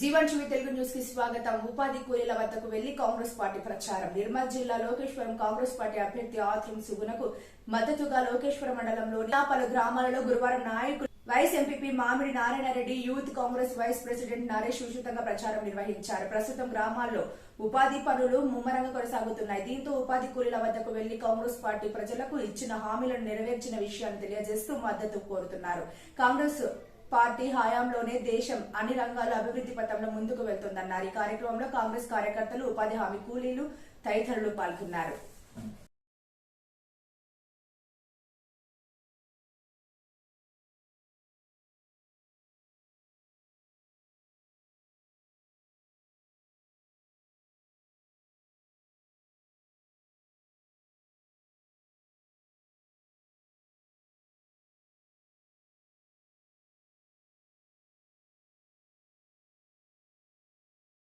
Jeevan TV Telugu న్యూస్కి స్వాగతం. ఉపాధి కూలీల వద్దకు వెళ్ళి కాంగ్రెస్ పార్టీ ప్రచారం. నిర్మల్ జిల్లా లోకేశ్వరం కాంగ్రెస్ పార్టీ అభ్యర్థి ఆత్రం సుగునకు మద్దతుగా లోకేశ్వరం మండలంలోని పలు గ్రామాలలో గురువారం నాయకులు vice MPP Mamidi Narayanareddy youth Congress vice president Naresh ఉచితంగా ప్రచారం నిర్వహించారు. ప్రస్తుతం గ్రామాల్లో ఉపాధి పనులు ముమ్మరంగా కొనసాగుతున్నాయి. దీంతో ఉపాధి కూలీల వద్దకు వెళ్ళి కాంగ్రెస్ పార్టీ ప్రజలకు ఇచ్చిన హామీలను నెరవేర్చిన విషయాన్ని తెలియజేస్తూ మద్దతు కోరుతున్నారు. కాంగ్రెస్ పార్టీ హయాంలోనే దేశం అన్ని రంగాల అభివృద్ధి పథంలో ముందుకు వెళ్తుందన్నారు. ఈ కార్యక్రమంలో కాంగ్రెస్ కార్యకర్తలు ఉపాధి హామీ కూలీలు తదితరులు పాల్గొన్నారు.